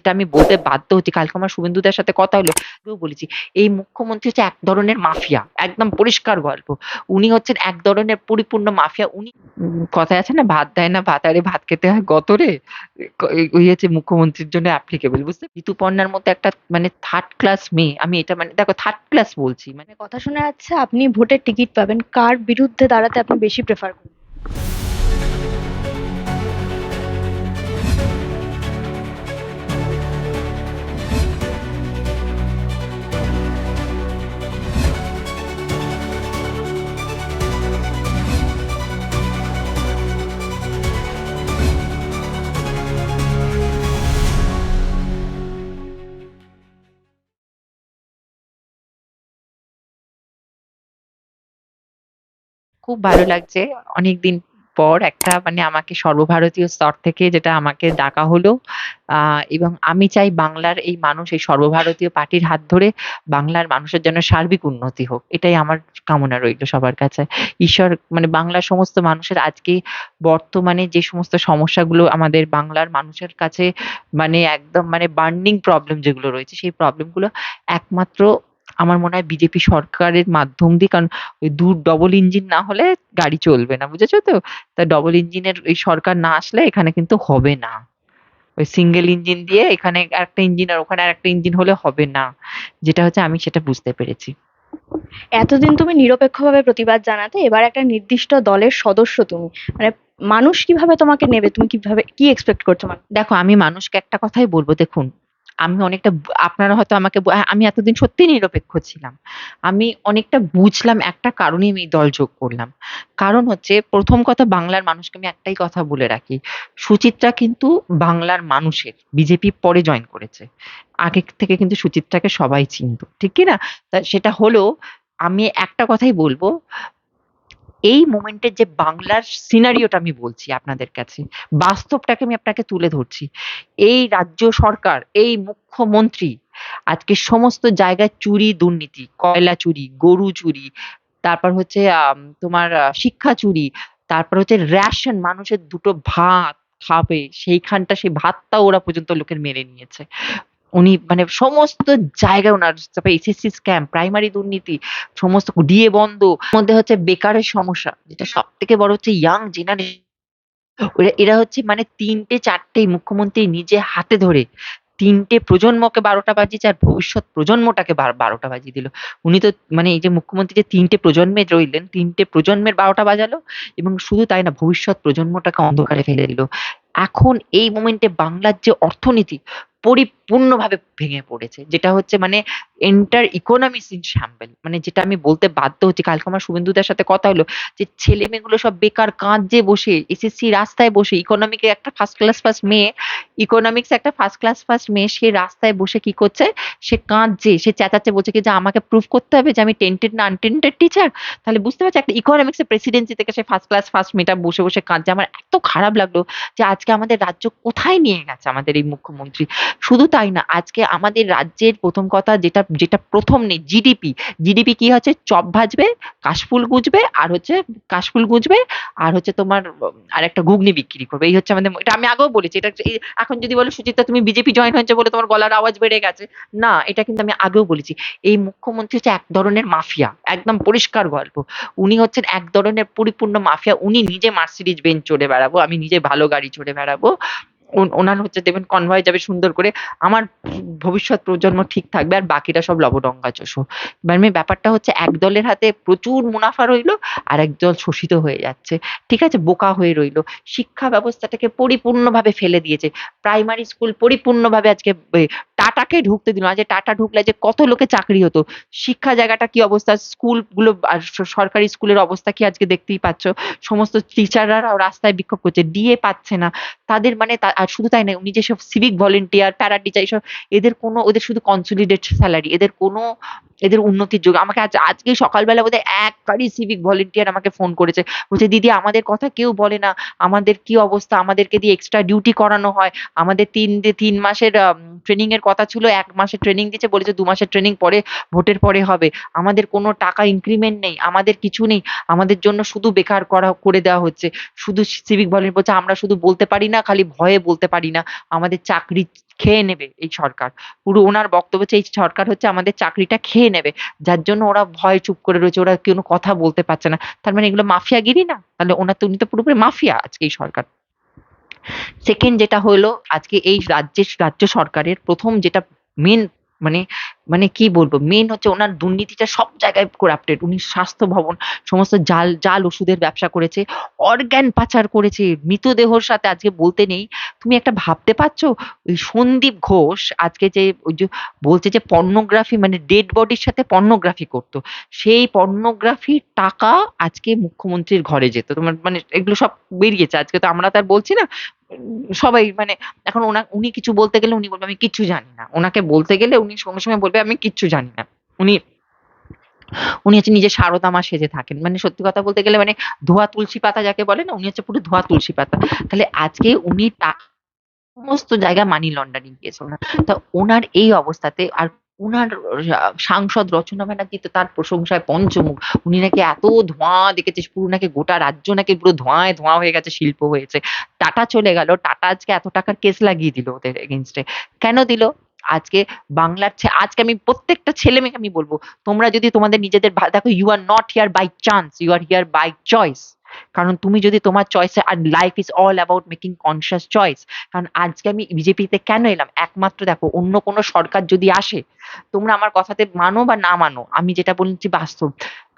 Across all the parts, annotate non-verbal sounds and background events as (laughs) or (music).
এটা আমি বলতে বাধ্য হচ্ছি। কালকে আমার শুভেন্দুদার সাথে কথা হলো। বলেছি, এই মুখ্যমন্ত্রী হচ্ছে এক ধরনের মাফিয়া। একদম পরিষ্কার গল্প। উনি হচ্ছেন এক ধরনের পরিপূর্ণ মাফিয়া। উনি কথায় আছে না ভাত দেয় না ভাতারে ভাত খেতে হয় গতরে। ওই হচ্ছে মুখ্যমন্ত্রীর জন্য অ্যাপ্লিকেবল বুঝতে ঋতুপর্ণার মতো একটা মানে থার্ড ক্লাস মেয়ে আমি এটা মানে দেখো থার্ড ক্লাস বলছি মানে কথা শোনা যাচ্ছে আপনি ভোটের টিকিট পাবেন কার বিরুদ্ধে দাঁড়াতে আপনি বেশি প্রেফার করবেন খুব ভালো লাগছে। অনেকদিন পর একটা মানে আমাকে সর্বভারতীয় স্তর থেকে যেটা আমাকে ডাকা হলো। এবং আমি চাই বাংলার এই মানুষ, এই সর্বভারতীয় পার্টির হাত ধরে বাংলার মানুষের যেন সার্বিক উন্নতি হোক। এটাই আমার কামনা রইল সবার কাছে। ঈশ্বর মানে বাংলার সমস্ত মানুষের আজকে বর্তমানে যে সমস্ত সমস্যাগুলো আমাদের বাংলার মানুষের কাছে মানে একদম মানে বার্নিং প্রবলেম যেগুলো রয়েছে, সেই প্রবলেমগুলো একমাত্র আমার মনে হয় বিজেপি সরকারের মাধ্যম দিয়ে কারণ ওই দু ডবল ইঞ্জিন না হলে গাড়ি চলবে না। বুঝেছ তো? তা ডবল ইঞ্জিনের এই সরকার না আসলে এখানে কিন্তু হবে না। ওই সিঙ্গেল ইঞ্জিন দিয়ে এখানে আরেকটা ইঞ্জিন আর ওখানে আরেকটা ইঞ্জিন হলে হবে না। যেটা হচ্ছে আমি সেটা বুঝতে পেরেছি। এতদিন তুমি নিরপেক্ষভাবে প্রতিবাদ জানাতে এবার একটা নির্দিষ্ট দলের সদস্য তুমি মানে মানুষ কীভাবে তোমাকে নেবে তুমি কীভাবে কি এক্সপেক্ট করছ দেখো আমি মানুষকে একটা কথাই বলব দেখুন, আমি অনেকটা আপনারা হয়তো আমাকে ব আমি এতদিন সত্যিই নিরপেক্ষ ছিলাম। আমি অনেকটা বুঝলাম একটা কারণেই আমি দল যোগ করলাম। কারণ হচ্ছে প্রথম কথা বাংলার মানুষকে আমি একটাই কথা বলে রাখি। সুচিত্রা কিন্তু বাংলার মানুষের। বিজেপি পরে জয়েন করেছে। আগে থেকে কিন্তু সুচিত্রাকে সবাই চিনত। ঠিক কি না? তা সেটা হলো, আমি একটা কথাই বলব এই মোমেন্টের যে বাংলার সিনারিওটা আমি বলছি আপনাদের কাছে। বাস্তবটাকে আমি আপনাকে তুলে ধরছি। এই রাজ্য সরকার, এই মুখ্যমন্ত্রী আজকে সমস্ত জায়গায় চুরি দুর্নীতি, কয়লা চুরি, গরু চুরি, তারপর হচ্ছে তোমার শিক্ষা চুরি, তারপর হচ্ছে রেশন মানুষের দুটো ভাত খাবে সেইখানটা সেই ভাতটাও ওরা পর্যন্ত লোকের মেরে নিয়েছে। উনি মানে সমস্ত জায়গায় ওনার তারপরে এসএসসি স্ক্যাম, প্রাইমারি দুর্নীতি, সমস্ত ডিএ বন্ধ, মধ্যে হচ্ছে বেকারের সমস্যা। যেটা সবথেকে বড় হচ্ছে ইয়াং জেনারে ওরা এরা হচ্ছে মানে তিনটে চারটে মুখ্যমন্ত্রী নিজে হাতে ধরে তিনটে প্রজন্মকে বারোটা বাজিয়েছে আর ভবিষ্যৎ প্রজন্মটাকে বারোটা বাজিয়ে দিল। উনি তো মানে এই যে মুখ্যমন্ত্রী যে ৩ টে প্রজন্মে রইলেন, তিনটে প্রজন্মের বারোটা বাজালো এবং শুধু তাই না ভবিষ্যৎ প্রজন্মটাকে অন্ধকারে ফেলে দিল। এখন এই মোমেন্টে বাংলার যে অর্থনীতি পরিপূর্ণভাবে ভেঙে পড়েছে। যেটা হচ্ছে মানে এন্টার ইকোনমিস ইন শাম্বেল। মানে যেটা আমি বলতে বাধ্য হচ্ছি। কালকে আমার শুভেন্দুদার সাথে কথা হলো যে ছেলে মেয়েগুলো সব বেকার কাঁদছে বসে, এসএসসি রাস্তায় বসে ইকোনমিকে একটা ফার্স্ট ক্লাস ফার্স্ট মেয়ে, ইকোনমিক্স একটা ফার্স্ট ক্লাস ফার্স্ট মেয়ে সে রাস্তায় বসে কি করছে? সে কাঁদছে, সে চেঁচাচ্ছে বলছে কি যে আমাকে প্রুফ করতে হবে যে আমি টেন্টেড না আনটেন্টেড টিচার। তাহলে বুঝতে পারছি একটা ইকোনমিক্সের প্রেসিডেন্সি থেকে সে ফার্স্ট ক্লাস ফার্স্ট মেয়েটা বসে, বসে কাঁদছে। আমার এত খারাপ লাগল যে আজকে আমাদের রাজ্য কোথায় নিয়ে গেছে আমাদের এই মুখ্যমন্ত্রী। শুধু তাই না আজকে আমাদের রাজ্যের প্রথম কথা যেটা যেটা প্রথম নেই জিডিপি। জিডিপি কি হচ্ছে চপ ভাজবে, কাশফুল গুঁজবে আর হচ্ছে কাশফুল গুঁজবে আর হচ্ছে তোমার আর একটা ঘুগনি বিক্রি করবে। এই হচ্ছে আমাদের এটা আমি আগেও বলেছি। এটা এখন যদি বলো সুচিত্রা তুমি বিজেপি জয়েন হয়েছে বলে তোমার গলার আওয়াজ বেড়ে গেছে। না, এটা কিন্তু আমি আগেও বলেছি। এই মুখ্যমন্ত্রী হচ্ছে এক ধরনের মাফিয়া। একদম পরিষ্কার গল্প। উনি হচ্ছেন এক ধরনের পরিপূর্ণ মাফিয়া। উনি নিজে মার্সিডিজ বেঞ্চ চড়ে বেড়াবো। আমি নিজে ভালো গাড়ি চড়ে বেড়াবো। ওন ওনার হচ্ছে দেখবেন কনভয় যাবে সুন্দর করে। আমার ভবিষ্যৎ প্রজন্ম ঠিক থাকবে আর বাকিরা সব লবডঙ্কা চোষো। মানে ব্যাপারটা হচ্ছে এক দলের হাতে প্রচুর মুনাফা রইল আর একদল শোষিত হয়ে যাচ্ছে। ঠিক আছে? বোকা হয়ে রইল। শিক্ষা ব্যবস্থাটাকে পরিপূর্ণভাবে ফেলে দিয়েছে। প্রাইমারি স্কুল পরিপূর্ণভাবে আজকে টাটাকে ঢুকতে দিল। যে টাটা ঢুকলে যে কত লোকের চাকরি হতো। শিক্ষা জায়গাটা কি অবস্থা? স্কুলগুলো সরকারি স্কুলের অবস্থা কি আজকে দেখতেই পাচ্ছ। সমস্ত টিচাররাও রাস্তায় বিক্ষোভ করছে। ডিএ পাচ্ছে না। তাদের মানে আর শুধু তাই নয় উনি যেসব সিভিক ভলান্টিয়ার, প্যারা টিচার এসব এদের কোনো ওদের শুধু কনসোলিডেট স্যালারি। এদের কোনো এদের উন্নতির যোগ আমাকে আজ আজকে সকালবেলা বোধহয় একবারই সিভিক ভলান্টিয়ার আমাকে ফোন করেছে। বলছে, "দিদি আমাদের কথা কেউ বলে না। আমাদের কি অবস্থা? আমাদেরকে দিয়ে এক্সট্রা ডিউটি করানো হয়। আমাদের ৩ দে ৩ মাসের ট্রেনিং এর কথা ছিল এক মাসের ট্রেনিং দিচ্ছে বলেছে দু মাসের ট্রেনিং পরে ভোটের পরে হবে আমাদের কোনো টাকা ইনক্রিমেন্ট নেই আমাদের কিছু নেই আমাদের জন্য শুধু বেকার করা করে দেওয়া হচ্ছে শুধু সিভিক ভলেন্টিয়ার বলছে আমরা শুধু বলতে পারি না খালি ভয়ে বলতে পারি না, আমাদের চাকরি খেয়ে নেবে এই সরকার। পুরো ওনার বক্তব্য হচ্ছে, এই সরকার হচ্ছে আমাদের চাকরিটা খেয়ে নেবে। যার জন্য ওরা ভয় চুপ করে রয়েছে, ওরা কোনো কথা বলতে পারছে না। তার মানে এগুলো মাফিয়াগিরি না? তাহলে ওনার তো, উনি তো পুরোপুরি মাফিয়া আজকে এই সরকার। সেকেন্ড যেটা হলো, আজকে এই রাজ্যের, রাজ্য সরকারের প্রথম যেটা মেন মানে মানে কি বলব? মেন হচ্ছে ওনার দুর্নীতিটা সব জায়গায় করাপ্টেড উনি স্বাস্থ্য ভবন, সমস্ত জাল জাল ওষুধের ব্যবসা করেছে অর্গ্যান পাচার করেছে, মৃতদেহর সাথে আজকে বলতে নেই। তুমি একটা ভাবতে পারছ? ওই সন্দীপ ঘোষ আজকে যে ওই যে বলছে যে পর্নোগ্রাফি মানে ডেড বডির সাথে পর্নোগ্রাফি করতো। সেই পর্নোগ্রাফির টাকা আজকে মুখ্যমন্ত্রীর ঘরে যেত। তোমার মানে এগুলো সব বেরিয়েছে। আজকে তো আমরা তার বলছি না সবাই মানে এখন ওনা, উনি কিছু বলতে গেলে উনি বলবে, আমি কিচ্ছু জানি না। ওনাকে বলতে গেলে উনি সঙ্গে সঙ্গে বলবে, আমি কিচ্ছু জানি না। উনি উনি হচ্ছে নিজে সারদা মা সেজে থাকেন। মানে সত্যি কথা বলতে গেলে মানে ধোয়া তুলসী পাতা যাকে বলে না, উনি হচ্ছে পুরো ধোয়া তুলসী পাতা। তাহলে আজকে উনি সমস্ত জায়গায় মানি লন্ডারিং কেস ওনার। তা ওনার এই অবস্থাতে আর আহ, সাংসদ রচনা ব্যানার্জি তো তার প্রশংসায় পঞ্চমুখ। উনি নাকি এত ধোঁয়া দেখেছিস? পুরো নাকি গোটা রাজ্য নাকি পুরো ধোঁয়ায় ধোঁয়া হয়ে গেছে শিল্প হয়েছে। টাটা চলে গেল। টাটা আজকে এত টাকার কেস লাগিয়ে দিল ওদের এগেনস্টে কেন দিল? আজকে বাংলার আজকে আমি প্রত্যেকটা ছেলে মেয়েকে আমি বলব তোমরা যদি তোমাদের নিজেদের দেখো you are not here by chance you are here by choice কারণ তুমি যদি তোমার চয়েসে আর life is all about making conscious choice কারণ আজকে আমি বিজেপিতে কেন এলাম? একমাত্র দেখো, অন্য কোনো সরকার যদি আসে, তোমরা আমার কথাতে মানো বা না মানো, আমি যেটা বলছি বাস্তব।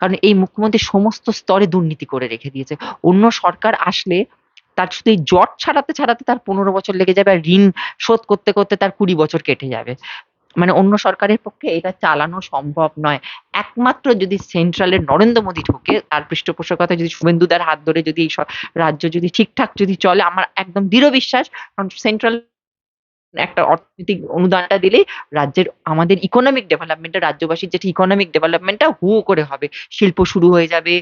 কারণ এই মুখ্যমন্ত্রী সমস্ত স্তরে দুর্নীতি করে রেখে দিয়েছে। অন্য সরকার আসলে তার শুধু এই জট ছাড়াতে ছাড়াতে তার পনেরো বছর লেগে যাবে, আর ঋণ শোধ করতে করতে তার কুড়ি বছর কেটে যাবে। মানে অন্য সরকারের পক্ষে এটা চালানো সম্ভব নয়। একমাত্র যদি সেন্ট্রালের নরেন্দ্র মোদী ঢোকে, তার পৃষ্ঠপোষকতা যদি শুভেন্দুদার হাত ধরে যদি এই রাজ্য যদি ঠিকঠাক যদি চলে, আমার একদম দৃঢ় বিশ্বাস, কারণ সেন্ট্রাল একটা অর্থনৈতিক অনুদানটা দিলে রাজ্যের, আমাদের ইকোনমিক ডেভেলপমেন্টটা রাজ্যবাসীর যেটা ইকোনমিক ডেভেলপমেন্টটা হু করে হবে। শিল্প শুরু হয়ে যাবে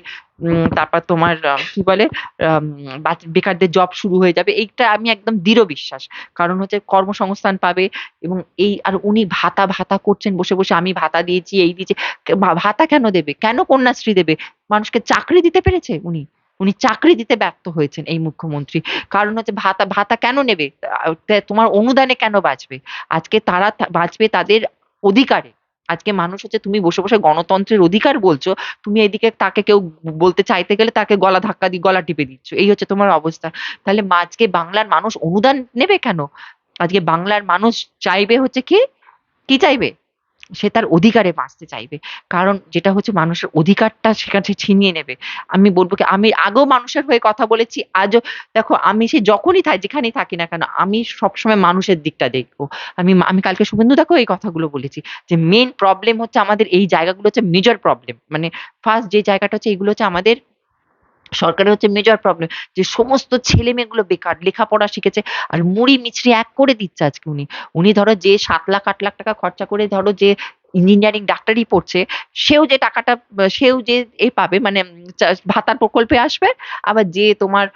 তারপর তোমার কি বলে বেকারদের জব শুরু হয়ে যাবে। এইটা আমি একদম দৃঢ় বিশ্বাস। কারণ হচ্ছে কর্মসংস্থান পাবে এবং এই, আর উনি ভাতা ভাতা করছেন বসে বসে, আমি ভাতা দিয়েছি, এই দিয়েছি। ভাতা কেন দেবে? কেন কন্যাশ্রী দেবে? মানুষকে চাকরি দিতে পেরেছে উনি? উনি চাকরি দিতে ব্যর্থ হয়েছেন এই মুখ্যমন্ত্রী। কারণ হচ্ছে ভাতা ভাতা কেন নেবে? তোমার অনুদানে কেন বাঁচবে? আজকে তারা বাঁচবে তাদের অধিকারে। আজকে মানুষ হচ্ছে তুমি বসে বসে গণতন্ত্রের অধিকার বলছো, তুমি এদিকে তাকে কেউ বলতে চাইতে গেলে তাকে গলা ধাক্কা দিয়ে গলা টিপে দিচ্ছ। এই হচ্ছে তোমার অবস্থা। তাহলে আজকে বাংলার মানুষ অনুদান নেবে কেন? আজকে বাংলার মানুষ চাইবে হচ্ছে কি? কি চাইবে? সে তার অধিকারে বাঁচতে চাইবে। কারণ যেটা হচ্ছে মানুষের অধিকারটা সেখানে ছিনিয়ে নেবে। আমি বলব কি, আমি আগেও মানুষের হয়ে কথা বলেছি, আজও দেখো আমি সে যখনই থাকি, যেখানেই থাকি না কেন, আমি সবসময় মানুষের দিকটা দেখব। আমি আমি কালকে শুভেন্দু দেখো এই কথাগুলো বলেছি, যে মেন প্রবলেম হচ্ছে আমাদের এই জায়গাগুলো হচ্ছে মেজর প্রবলেম মানে ফার্স্ট যে জায়গাটা হচ্ছে, এগুলো হচ্ছে আমাদের সরকারের হচ্ছে মেজর প্রবলেম যে সমস্ত ছেলে মেয়েগুলো বেকার, লেখাপড়া শিখেছে, আর মুড়ি মিছরি এক করে দিচ্ছে আজকে উনি। উনি ধরো যে সাত লাখ, আট লাখ টাকা খরচা করে ধরো যে ইঞ্জিনিয়ারিং ডাক্তারি পড়ছে, সেও যে টাকাটা, সেও যে এ পাবে মানে ভাতার প্রকল্পে আসবে, আবার যে তোমার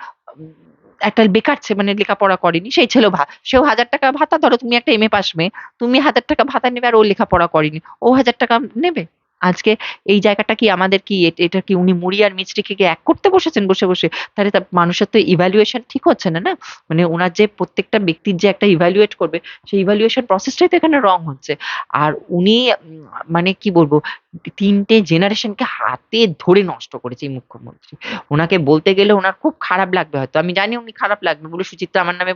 একটা বেকার ছে মানে লেখাপড়া করেনি, সেই ছেলেও সেও হাজার টাকা ভাতা, ধরো তুমি একটা এম এ পাস মেয়ে, তুমি হাজার টাকা ভাতা নেবে আর ও লেখাপড়া করেনি, ও হাজার টাকা নেবে। আজকে এই জায়গাটা কি আমাদের কি এটা কি উনি মুড়ি আর মিষ্টিকে কি এক করতে বসেছেন বসে বসে? তাহলে মানুষের তো ইভ্যালুয়েশন ঠিক হচ্ছে না না? মানে ওনার যে প্রত্যেকটা ব্যক্তির যে একটা ইভ্যালুয়েট করবে, সেই ইভ্যালুয়েশন প্রসেসটাই তো এখানে রং হচ্ছে। আর উনি মানে কি বলব, তিনটে জেনারেশনকে হাতে ধরে নষ্ট করেছে এই মুখ্যমন্ত্রী। ওনাকে বলতে গেলে ওনার খুব খারাপ লাগবে হয়তো। আমি জানি উনি খারাপ লাগবে বলে সুচিত্রা আমার নামে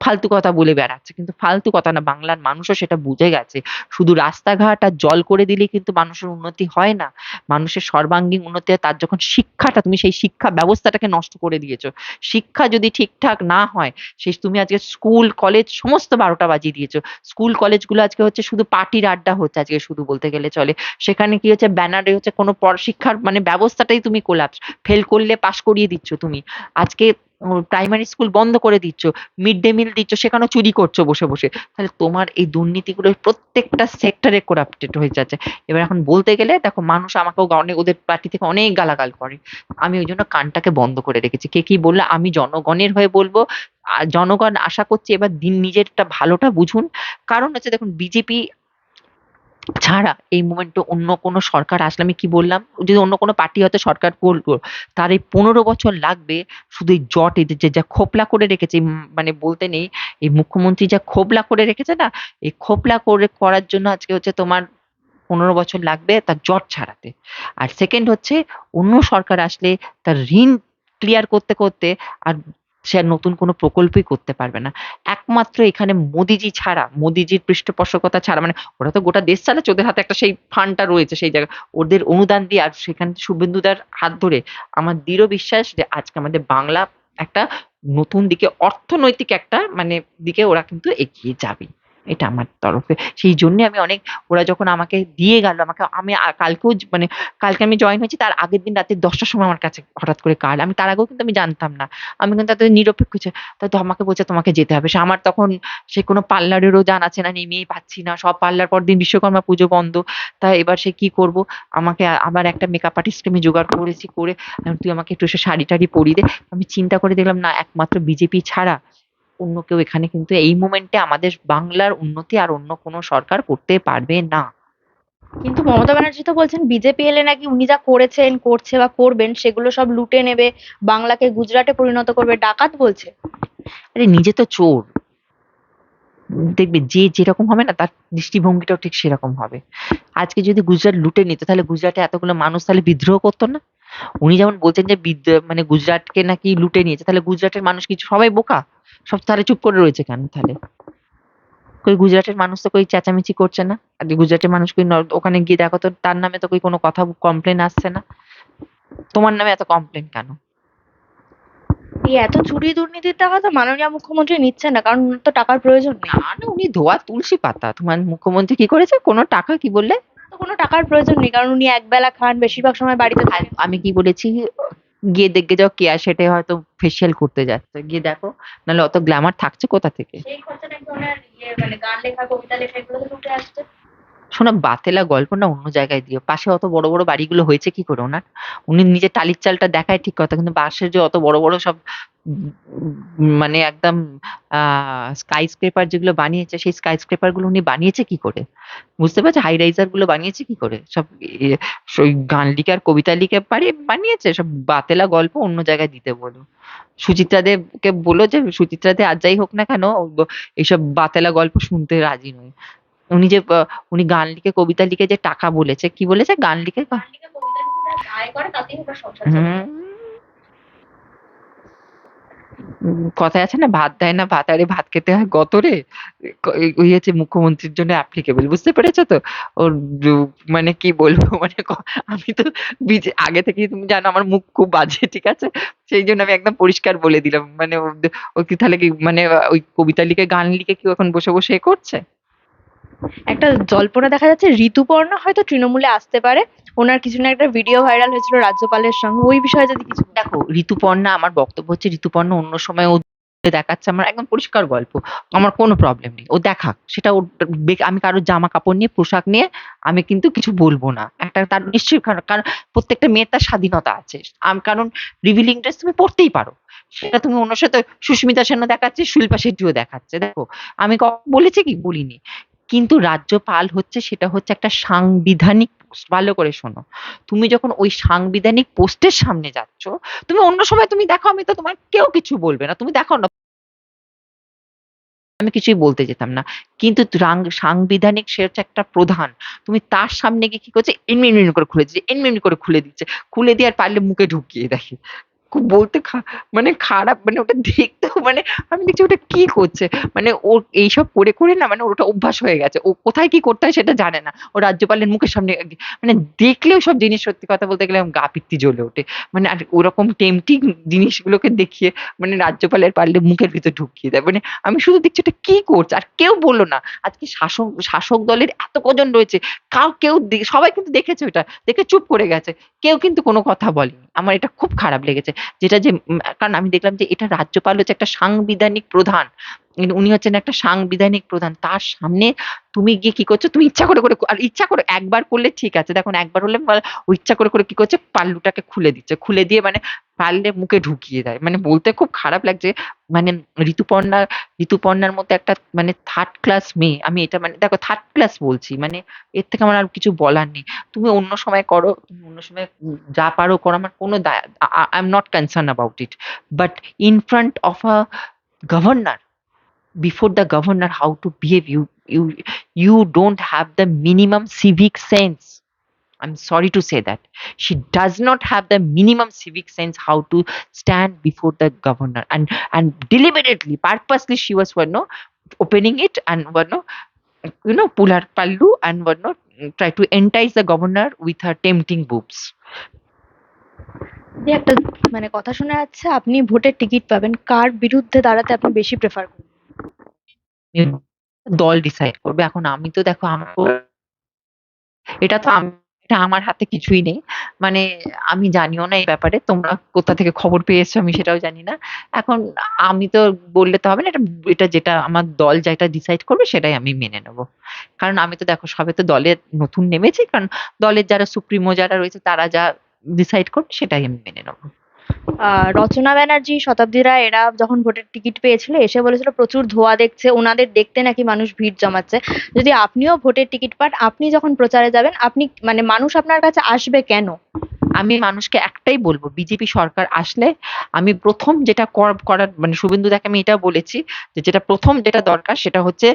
ফালতু কথা বলে বেড়াচ্ছে। কিন্তু ফালতু কথা না, বাংলার মানুষও সেটা বুঝে গেছে। শুধু রাস্তাঘাট আর জল করে দিলেই কিন্তু মানুষের উন্নতি হয় না। মানুষের সর্বাঙ্গীন উন্নতি হয় তার যখন শিক্ষাটা, তুমি সেই শিক্ষা ব্যবস্থাটাকে নষ্ট করে দিয়েছ। শিক্ষা যদি ঠিকঠাক না হয় সেই তুমি আজকে স্কুল, কলেজ সমস্ত বারোটা বাজিয়ে দিয়েছ। স্কুল, কলেজগুলো আজকে হচ্ছে শুধু পার্টির আড্ডা হচ্ছে আজকে শুধু বলতে গেলে চলে। সেখানে কি হচ্ছে, ব্যানারে হচ্ছে কোনো শিক্ষার মানে ব্যবস্থাটাই তুমি কোলাপস ফেল করলে পাশ করিয়ে দিচ্ছ তুমি। আজকে প্রাইমারি স্কুল বন্ধ করে দিচ্ছ মিড ডে মিল দিচ্ছ, সেখানেও চুরি করছ বসে বসে। তাহলে তোমার এই দুর্নীতিগুলো প্রত্যেকটা সেক্টরে করাপ্টেড হয়ে যাচ্ছে। এবার এখন বলতে গেলে, দেখো মানুষ আমাকেও অনেক ওদের পার্টি থেকে অনেক গালাগাল করে। আমি ওই জন্য কানটাকে বন্ধ করে রেখেছি। কে কি বললে? আমি জনগণের হয়ে বলব। জনগণ আশা করছে এবার দিন নিজেরটা ভালোটা বুঝুন। কারণ হচ্ছে দেখুন বিজেপি ছাড়া এই মোমেন্টে অন্য কোনো সরকার আসলে আমি কি বললাম? যদি অন্য কোনো পার্টি হয়তো সরকার করল, তার এই ১৫ বছর লাগবে শুধু এই জট এদের যে যা খোপলা করে রেখেছে মানে বলতে নেই, এই মুখ্যমন্ত্রী যা খোপলা করে রেখেছে না, এই খোপলা করে করার জন্য আজকে হচ্ছে তোমার ১৫ বছর লাগবে তার জট ছাড়াতে। আর সেকেন্ড হচ্ছে অন্য সরকার আসলে তার ঋণ ক্লিয়ার করতে, করতে আর সে আর নতুন কোনো প্রকল্পই করতে পারবে না। একমাত্র এখানে মোদিজি ছাড়া, মোদিজির পৃষ্ঠপোষকতা ছাড়া মানে ওরা তো গোটা দেশ চালাচ্ছে, ওদের হাতে একটা সেই ফান্ডটা রয়েছে সেই জায়গা ওদের অনুদান দিয়ে আর সেখানে শুভেন্দুদার হাত ধরে আমার দৃঢ় বিশ্বাস যে আজকে আমাদের বাংলা একটা নতুন দিকে অর্থনৈতিক একটা মানে দিকে ওরা কিন্তু এগিয়ে যাবে। এটা আমার তরফে। সেই জন্যে আমি অনেক ওরা যখন আমাকে দিয়ে গেল আমাকে আমি কালকেও মানে কালকে আমি জয়েন হয়েছি তার আগের দিন রাত্রি ১০ টার সময় আমার কাছে হঠাৎ করে কার্ড। আমি তার আগেও কিন্তু আমি জানতাম না। আমি কিন্তু তাদের নিরপেক্ষ ছি তা তো আমাকে বলছে তোমাকে যেতে হবে। সে আমার তখন সে কোনো পার্লারেরও জানা-চেনা নেই, মেয়ে পাচ্ছি না। সব পার্লার পরদিন বিশ্বকর্মা পুজো বন্ধ। তা এবার সে কি করব? আমাকে আমার একটা মেকআপ আর্টিস্টকে আমি জোগাড় করেছি করে তুই আমাকে একটু সে শাড়ি-টাড়ি পরিয়ে দে। আমি চিন্তা করে দেখলাম না একমাত্র বিজেপি ছাড়া অন্য কেউ এখানে কিন্তু এই মোমেন্টে আমাদের বাংলার উন্নতি আর অন্য কোনো সরকার করতে পারবে না। কিন্তু মমতা ব্যানার্জি তো বলছেন বিজেপি এলে নাকি উনি যা করেছেন, করছে বা করবেন সেগুলো সব লুটে নেবে, বাংলাকে গুজরাটে পরিণত করবে, ডাকাত বলছে। আরে নিজে তো চোর। দেখবে যে যেরকম হবে না তার দৃষ্টিভঙ্গিটাও ঠিক সেরকম হবে। আজকে যদি গুজরাট লুটে নিত তাহলে গুজরাটে এতগুলো মানুষ তাহলে বিদ্রোহ করত না? উনি যেমন বলছেন যে মানে গুজরাটকে নাকি লুটে নিয়েছে তাহলে গুজরাটের মানুষ কি সবাই বোকা? সব তাহলে চুপ করে রয়েছে কেন তাহলে? কই গুজরাটের মানুষ তো কই চেঁচামেচি করছে না। আর গুজরাটের মানুষ কই ওখানে গিয়ে দেখো তো তার নামে তো কই কোনো কথা কমপ্লেন আসছে না। তোমার নামে এত কমপ্লেন কেন? এই এত চুরি দুর্নীতির টাকা তো মাননীয় মুখ্যমন্ত্রী নিচ্ছেন না কারণ তো টাকার প্রয়োজন নেই। না, না উনি ধোয়া তুলসী পাতা। তোমার মুখ্যমন্ত্রী কি করেছে? কোনো টাকা কি বললে? কোনো টাকার প্রয়োজন নেই কারণ উনি একবেলা খান বেশিরভাগ সময় বাড়িতে থাকেন। আমি কি বলেছি? গিয়ে দেখবে যাও কেয়া শেঠে হয়তো ফেসিয়াল করতে যাচ্ছে। গিয়ে দেখো। নাহলে অত গ্ল্যামার থাকছে কোথা থেকে? সেই ওনার ইয়ে মানে গান লেখা, কবিতা লেখা এগুলোতে উঠে আসছে। শোনো বাতেলা গল্প না অন্য জায়গায় দিও। পাশে অত বড়, বড় বাড়িগুলো হয়েছে কি করে ওনার? উনি নিজের টালির চালটা দেখায় ঠিক কথা। কিন্তু পাশের যে অত বড়, বড় সব মানে একদম স্কাই স্ক্রেপার যেগুলো বানিয়েছে সেই স্কাই স্ক্রেপারগুলো উনি বানিয়েছে কি করে? বুঝতে পারছ? হাই রাইজারগুলো বানিয়েছে কি করে? সব গান লিখে আর কবিতা লিখে পারি বানিয়েছে? সব বাতেলা গল্প অন্য জায়গায় দিতে বলো। সুচিত্রা দেবকে বলো যে সুচিত্রা দে আর যাই হোক না কেন এইসব বাতেলা গল্প শুনতে রাজি নই। উনি যে উনি গান লিখে কবিতা লিখে যে টাকা বলেছে, কি বলেছে? গান লিখে। কথায় আছে না ভাত দেয় না ভাত আরে ভাত খেতে হয় গতরে? ক ওই হচ্ছে মুখ্যমন্ত্রীর জন্য অ্যাপ্লিকেবল। বুঝতে পেরেছ তো? ওর মানে কি বলব (laughs) মানে আমি তো বিজে আগে থেকেই তুমি জানো আমার মুখ খুব বাজে ঠিক আছে? সেই জন্য আমি একদম পরিষ্কার বলে দিলাম। মানে ও ও কি তাহলে কি মানে ওই কবিতা লিখে গান লিখে কি এখন বসে, বসে এ করছে? একটা জল্পনা দেখা যাচ্ছে ঋতুপর্ণা হয়তো তৃণমূলে আসতে পারে। ওনার কিছু না একটা ভিডিও ভাইরাল হয়েছিল রাজ্যপালের সঙ্গে। ওই বিষয়ে যদি কিছু দেখো ঋতুপর্ণা আমার বক্তব্য হচ্ছে ঋতুপর্ণা অন্য সময় ও দেখাচ্ছে আমার একদম পরিষ্কার গল্প। আমার কোনো প্রবলেম নেই। ও দেখাক। সেটা ওর আমি কারও জামা কাপড় নিয়ে পোশাক নিয়ে আমি কিন্তু কিছু বলব না। একটা তার নিশ্চয়ই কারণ প্রত্যেকটা মেয়ের তার স্বাধীনতা আছে। আম কারণ রিভিলিং ড্রেস তুমি পড়তেই পারো। সেটা তুমি অন্যর সাথে সুস্মিতা সেনও দেখাচ্ছে, শিল্পা শেট্টিও দেখাচ্ছে। দেখো আমি বলেছি কি? বলিনি। কিন্তু রাজ্যপাল হচ্ছে সেটা হচ্ছে একটা সাংবিধানিক। ভালো করে শোনো। তুমি যখন ওই সাংবিধানিক পোস্টের সামনে যাচ্ছ, তুমি অন্য সময় তুমি দেখো আমি তো তোমার কেউ কিছু বলবে না। তুমি দেখো না। আমি কিছুই বলতে যেতাম না। কিন্তু সাংবিধানিক সে হচ্ছে একটা প্রধান। তুমি তার সামনে গিয়ে কি করছে? এমনি, এমনি করে খুলে দিচ্ছে, এমনি, এমনি করে খুলে দিচ্ছে। খুলে দিয়ে আর পারলে মুখে ঢুকিয়ে দেখে। খুব বলতে মানে খারাপ মানে ওটা দেখতেও মানে আমি দেখছি ওটা কি করছে? মানে ও এইসব করে, করে না মানে ওর ওটা অভ্যাস হয়ে গেছে। ও কোথায় কি করতে হয় সেটা জানে না। ও রাজ্যপালের মুখের সামনে মানে দেখলেও সব জিনিস সত্যি কথা বলতে গেলে গা পিত্তি জ্বলে ওঠে। মানে আর ওরকম টেম্পটিং জিনিসগুলোকে দেখিয়ে মানে রাজ্যপালের পারলে মুখের ভিতর ঢুকিয়ে দেয়। মানে আমি শুধু দেখছি ওটা কি করছে? আর কেউ বলল না। আজকে শাসক শাসক দলের এত কজন রয়েছে। কাউ কেউ সবাই কিন্তু দেখেছে ওটা। দেখে চুপ করে গেছে। কেউ কিন্তু কোনো কথা বলেনি। আমার এটা খুব খারাপ লেগেছে। যেটা যে কারণ আমি দেখলাম যে এটা রাজ্যপাল হচ্ছে একটা সাংবিধানিক প্রধান। উনি হচ্ছেন একটা সাংবিধানিক প্রধান। তার সামনে তুমি গিয়ে কি করছ? তুমি ইচ্ছা করে, করে আর ইচ্ছা করে একবার করলে ঠিক আছে। দেখুন একবার হলে ইচ্ছা করে, করে কি করছে? পাল্লুটাকে খুলে দিচ্ছে। খুলে দিয়ে মানে পারলে মুখে ঢুকিয়ে দেয়। মানে বলতে খুব খারাপ লাগছে। মানে ঋতুপর্ণা ঋতুপর্ণার মতো একটা মানে থার্ড ক্লাস মেয়ে। আমি এটা মানে দেখো থার্ড ক্লাস বলছি। মানে এর থেকে আমার আর কিছু বলার নেই। তুমি অন্য সময় করো, তুমি অন্য সময় যা পারো করো। আমার কোনো I am not concern about it. But in front of a governor, before the governor how to behave, you you you don't have the minimum civic sense. I'm sorry to say that. She does not have the minimum civic sense how to stand before the governor and and deliberately, purposely she was you know, opening it and you know, you know pull her pallu and you know, try to entice the governor with her tempting boobs. যে একটা মানে কথা শোনা যাচ্ছে আপনি ভোটের ticket পাবেন কার বিরুদ্ধে দাঁড়াতে আপনি বেশি প্রেফার করবেন দল ডিসাইড করবে। এখন আমি তো দেখো আমার এটা তো আম এটা আমার হাতে কিছুই নেই। মানে আমি জানিও না এই ব্যাপারে। তোমরা কোথা থেকে খবর পেয়েছ আমি সেটাও জানি না। এখন আমি তো বললে তো হবে না। এটা এটা যেটা আমার দল যেটা ডিসাইড করবে সেটাই আমি মেনে নেব। কারণ আমি তো দেখো সবে তো দলে নতুন নেমেছি। কারণ দলের যারা সুপ্রিমো যারা রয়েছে তারা যা ডিসাইড করবে সেটাই আমি মেনে নেব। রচনা ব্যানার্জি শতাব্দী রায় এরা যখন ভোটের টিকিট পেয়েছিল, এসে বলেছিল, প্রচুর ধোঁয়া দেখছে ওনাদের দেখতে নাকি মানুষ ভিড় জমাচ্ছে। যদি আপনিও ভোটের টিকিট পান, আপনি যখন প্রচারে যাবেন, আপনি মানে মানুষ আপনার কাছে আসবে কেন? আমি মানুষকে একটাই বলব, বিজেপি সরকার আসলে আমি প্রথম যেটা করার মানে শুভেন্দু দাকে আমি এটা বলেছি, যে যেটা প্রথম যেটা দরকার সেটা হচ্ছে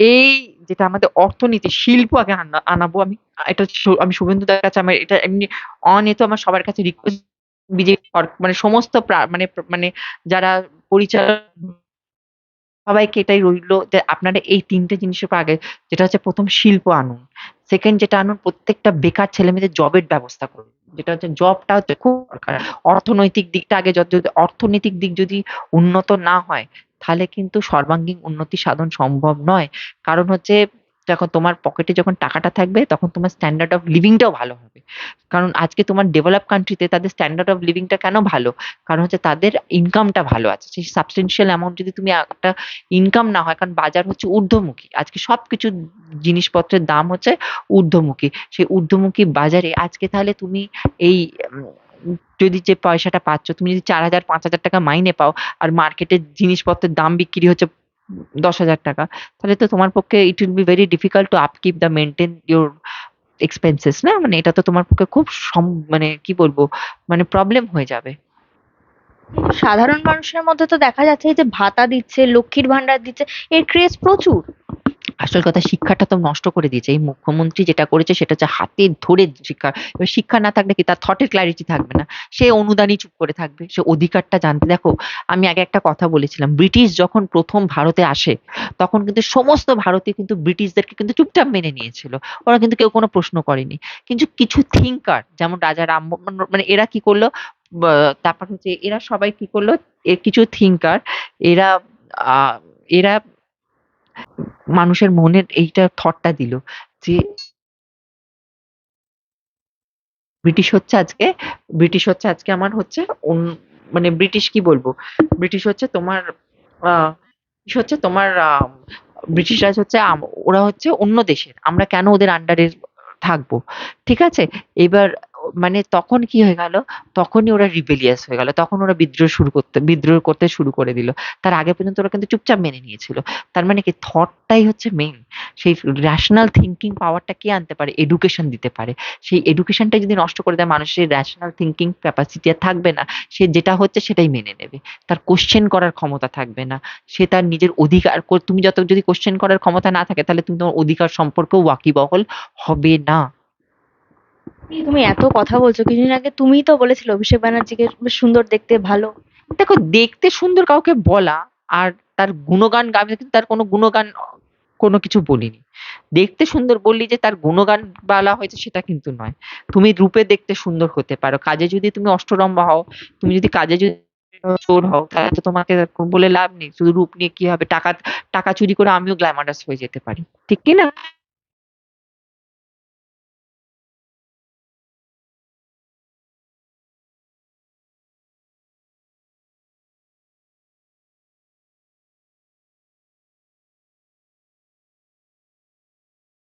এই যেটা আমাদের অর্থনীতি, শিল্প আগে আনাবো। আমি, এটা আমি শুভেন্দু দার কাছে আমার এটা এমনি অনেত আমার সবার কাছে রিকোয়েস্ট বিজেপি মানে সমস্ত মানে মানে যারা পরিচালক সবাইকে এটাই রইল যে আপনারা এই তিনটে জিনিসের উপর আগে, যেটা হচ্ছে প্রথম শিল্প আনুন। সেকেন্ড যেটা আনুন প্রত্যেকটা বেকার ছেলেমেয়েদের জবের ব্যবস্থা করুন। যেটা হচ্ছে জবটা হচ্ছে খুব দরকার। অর্থনৈতিক দিকটা আগে যত, যদি অর্থনৈতিক দিক যদি উন্নত না হয়, তাহলে কিন্তু সর্বাঙ্গীন উন্নতি সাধন সম্ভব নয়। কারণ হচ্ছে দেখো তোমার পকেটে যখন টাকাটা থাকবে তখন তোমার স্ট্যান্ডার্ড অফ লিভিংটাও ভালো হবে। কারণ আজকে তোমার ডেভেলপ কান্ট্রিতে তাদের স্ট্যান্ডার্ড অফ লিভিংটা কেন ভালো? কারণ হচ্ছে তাদের ইনকামটা ভালো আছে। সেই সাবস্টেন্সিয়াল অ্যামাউন্ট যদি তুমি একটা ইনকাম না হয় কারণ বাজার হচ্ছে ঊর্ধ্বমুখী। আজকে সবকিছু জিনিসপত্রের দাম হচ্ছে ঊর্ধ্বমুখী। সেই ঊর্ধ্বমুখী বাজারে আজকে তাহলে তুমি এই যদি যে পয়সাটা পাচ্ছ তুমি যদি ৪,০০০ ৳৫,০০০ টাকা মাইনে পাও আর মার্কেটে জিনিসপত্রের দাম বিক্রি হচ্ছে উম ৳১০,০০০ টাকা তাহলে তো তোমার পক্ষে it will be very difficult to upkeep the maintain your expenses না? মানে এটা তো তোমার পক্ষে খুব মানে কি বলব মানে প্রবলেম হয়ে যাবে। সাধারণ মানুষের মধ্যে তো দেখা যাচ্ছে যে ভাতা দিচ্ছে, লক্ষ্মীর ভান্ডার দিচ্ছে এর ক্রেজ প্রচুর। আসল কথা শিক্ষাটা তো নষ্ট করে দিয়েছে। এই মুখ্যমন্ত্রী যেটা করেছে সেটা হচ্ছে হাতে ধরে শিক্ষা। এবার শিক্ষা না থাকলে কি তার থটের ক্লারিটি থাকবে না। সে অনুদানই চুপ করে থাকবে। সে অধিকারটা জানতে দেখো, আমি আগে একটা কথা বলেছিলাম, ব্রিটিশ যখন প্রথম ভারতে আসে, তখন কিন্তু সমস্ত ভারতীয় কিন্তু ব্রিটিশদেরকে কিন্তু চুপচাপ মেনে নিয়েছিল। ওরা কিন্তু কেউ কোনো প্রশ্ন করেনি। কিন্তু কিছু থিঙ্কার যেমন রাজা রামমোহন মানে এরা কি করল তারপর হচ্ছে এরা সবাই কি করল কিছু থিঙ্কার এরা এরা মানুষের মনের এইটা থটটা দিল যে ব্রিটিশ হচ্ছে আজকে ব্রিটিশ হচ্ছে আজকে আমার হচ্ছে মানে ব্রিটিশ কি বলব? ব্রিটিশ হচ্ছে তোমার, আ ব্রিটিশ হচ্ছে তোমার ব্রিটিশ রাজ হচ্ছে ওরা হচ্ছে অন্য দেশের। আমরা কেন ওদের আন্ডারে থাকব? ঠিক আছে? এবার মানে তখন কি হয়ে গেল? তখনই ওরা রিবেলিয়াস হয়ে গেল। তখন ওরা বিদ্রোহ শুরু করতে, বিদ্রোহ করতে শুরু করে দিল। তার আগে পর্যন্ত ওরা কিন্তু চুপচাপ মেনে নিয়েছিল। তার মানে কি থটটাই হচ্ছে মেইন। সেই রেশনাল থিংকিং পাওয়ারটা কে আনতে পারে? এডুকেশন দিতে পারে। সেই এডুকেশনটা যদি নষ্ট করে দেয়, মানুষের রেশনাল থিংকিং ক্যাপাসিটি আর থাকবে না। সে যেটা হচ্ছে সেটাই মেনে নেবে। তার কোয়েশ্চেন করার ক্ষমতা থাকবে না। সে তার নিজের অধিকার তুমি যত যদি কোয়েশ্চেন করার ক্ষমতা না থাকে, তাহলে তুমি তোমার অধিকার সম্পর্কেও ওয়াকিবহল হবে না। তুমি এত কথা বলছো কিছুদিন আগে তুমিই তো বলেছিলে অভিষেক ব্যানার্জিকে সুন্দর দেখতে ভালো। দেখো দেখতে সুন্দর কাউকে বলা আর তার গুণগান গাবে কিন্তু তার কোনো গুণগান কোনো কিছু বলিনি। দেখতে সুন্দর বললি যে তার গুণগান বলা হয়েছে সেটা কিন্তু নয়। তুমি রূপে দেখতে সুন্দর হতে পারো। কাজে যদি তুমি অষ্টরম্ভা হও, তুমি যদি কাজে যদি চোর হও তাহলে তো তোমাকে বলে লাভ নেই। শুধু রূপ নিয়ে কি হবে? টাকা টাকা চুরি করে আমিও গ্ল্যামারাস হয়ে যেতে পারি। ঠিক কি না?